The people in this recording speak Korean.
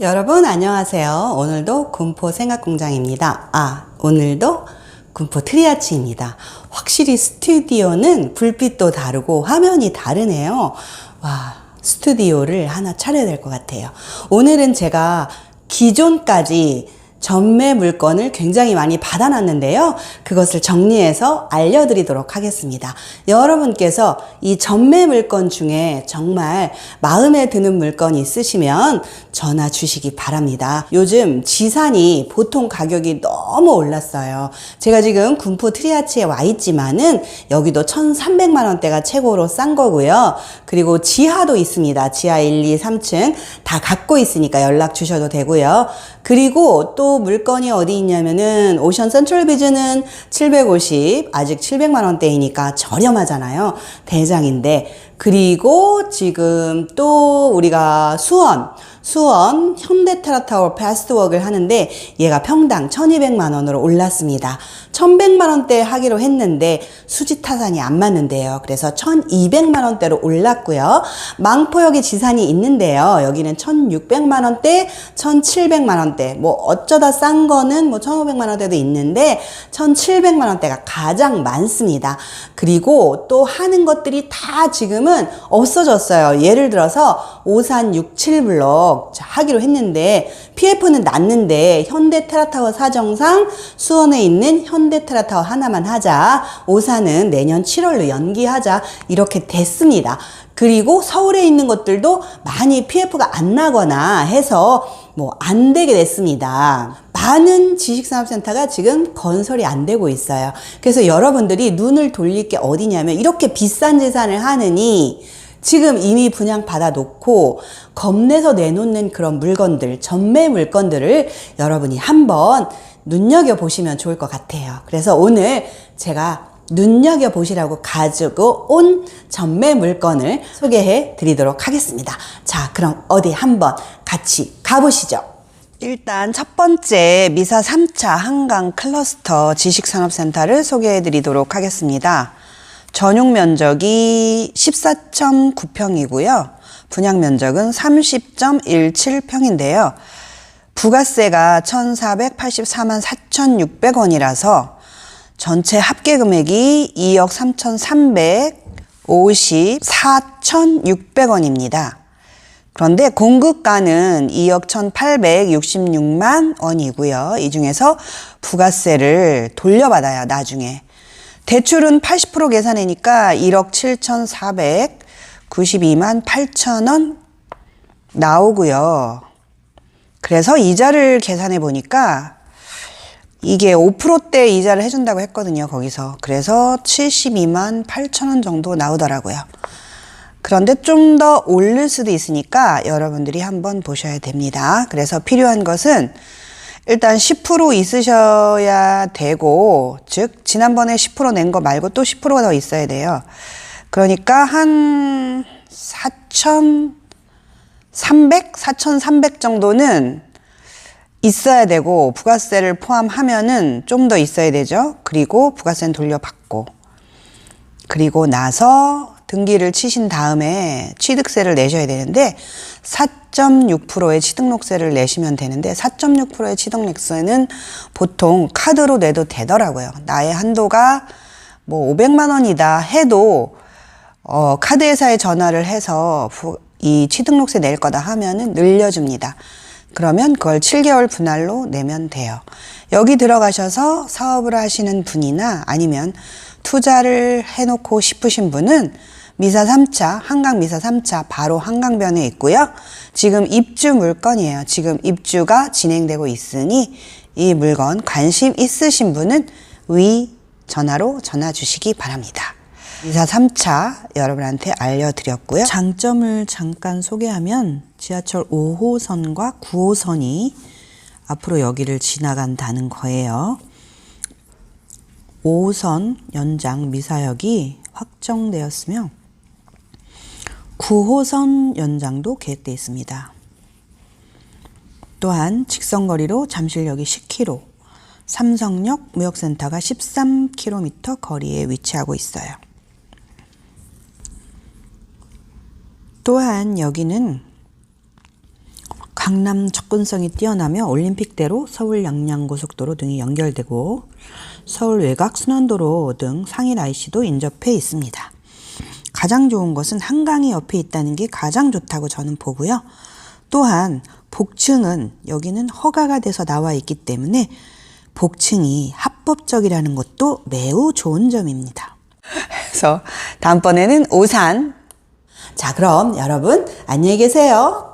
여러분 안녕하세요. 오늘도 군포 생각공장입니다. 아, 오늘도 군포 트리아치입니다. 확실히 스튜디오는 불빛도 다르고 화면이 다르네요. 와, 스튜디오를 하나 차려야 될 것 같아요. 오늘은 제가 기존까지 전매 물건을 굉장히 많이 받아놨는데요. 그것을 정리해서 알려드리도록 하겠습니다. 여러분께서 이 전매 물건 중에 정말 마음에 드는 물건이 있으시면 전화 주시기 바랍니다. 요즘 지산이 보통 가격이 너무 올랐어요. 제가 지금 군포 트리아치에 와 있지만은 여기도 1,300만 원대가 최고로 싼 거고요. 그리고 지하도 있습니다. 지하 1, 2, 3층 다 갖고 있으니까 연락 주셔도 되고요. 그리고 또 물건이 어디 있냐면은 오션 센트럴 비즈는 750 아직 700만 원대이니까 저렴하잖아요. 대장인데 그리고 지금 또 우리가 수원 수원 현대테라타워 패스트웍을 하는데 얘가 평당 1200만 원으로 올랐습니다. 1100만 원대 하기로 했는데 수지 타산이 안 맞는데요. 그래서 1200만 원대로 올랐고요. 망포역에 지산이 있는데요. 여기는 1600만 원대, 1700만 원대. 뭐 어쩌다 싼 거는 뭐 1500만 원대도 있는데 1700만 원대가 가장 많습니다. 그리고 또 하는 것들이 다 지금은 없어졌어요. 예를 들어서 오산 67블럭 하기로 했는데 PF는 났는데 현대 테라타워 사정상 수원에 있는 현대 테라타워 하나만 하자. 오산은 내년 7월로 연기하자. 이렇게 됐습니다. 그리고 서울에 있는 것들도 많이 PF가 안 나거나 해서 뭐 안 되게 됐습니다. 많은 지식산업센터가 지금 건설이 안 되고 있어요. 그래서 여러분들이 눈을 돌릴 게 어디냐면 이렇게 비싼 재산을 하느니 지금 이미 분양 받아 놓고 겁내서 내놓는 그런 물건들, 전매 물건들을 여러분이 한번 눈여겨 보시면 좋을 것 같아요. 그래서 오늘 제가 눈여겨 보시라고 가지고 온 전매 물건을 소개해 드리도록 하겠습니다. 자, 그럼 어디 한번 같이 가보시죠. 일단 첫 번째 미사 3차 한강 클러스터 지식산업센터를 소개해 드리도록 하겠습니다. 전용 면적이 14.9평이고요. 분양 면적은 30.17평인데요. 부가세가 1,484만 4,600원이라서 전체 합계 금액이 2억 3,354,600원입니다. 그런데 공급가는 2억 1,866만 원이고요. 이 중에서 부가세를 돌려받아요, 나중에. 대출은 80% 계산이니까 1억 7,492만 8천 원 나오고요. 그래서 이자를 계산해 보니까 이게 5%대 이자를 해준다고 했거든요, 거기서. 그래서 72만 8천 원 정도 나오더라고요. 그런데 좀더 오를 수도 있으니까 여러분들이 한번 보셔야 됩니다. 그래서 필요한 것은 일단 10% 있으셔야 되고, 즉, 지난번에 10%낸 거 말고 또 10%가 더 있어야 돼요. 그러니까 한 4,300? 4,300 정도는 있어야 되고, 부가세를 포함하면은 좀 더 있어야 되죠. 그리고 부가세는 돌려받고, 그리고 나서 등기를 치신 다음에 취득세를 내셔야 되는데 4.6%의 취등록세를 내시면 되는데 4.6%의 취등록세는 보통 카드로 내도 되더라고요. 나의 한도가 뭐 500만 원이다 해도 어, 카드 회사에 전화를 해서 부, 이 취등록세 낼 거다 하면은 늘려줍니다. 그러면 그걸 7개월 분할로 내면 돼요. 여기 들어가셔서 사업을 하시는 분이나 아니면 투자를 해놓고 싶으신 분은 미사 3차, 한강 미사 3차 바로 한강변에 있고요. 지금 입주 물건이에요. 지금 입주가 진행되고 있으니 이 물건 관심 있으신 분은 위 전화로 전화 주시기 바랍니다. 미사 3차 여러분한테 알려드렸고요. 장점을 잠깐 소개하면 지하철 5호선과 9호선이 앞으로 여기를 지나간다는 거예요. 5호선 연장 미사역이 확정되었으며 9호선 연장도 계획되어 있습니다. 또한 직선거리로 잠실역이 10km, 삼성역 무역센터가 13km 거리에 위치하고 있어요. 또한 여기는 강남 접근성이 뛰어나며 올림픽대로 서울 양양고속도로 등이 연결되고 서울 외곽 순환도로 등 상일 IC도 인접해 있습니다. 가장 좋은 것은 한강이 옆에 있다는 게 가장 좋다고 저는 보고요. 또한 복층은 여기는 허가가 돼서 나와 있기 때문에 복층이 합법적이라는 것도 매우 좋은 점입니다. 그래서 다음번에는 오산. 자, 그럼 여러분 안녕히 계세요.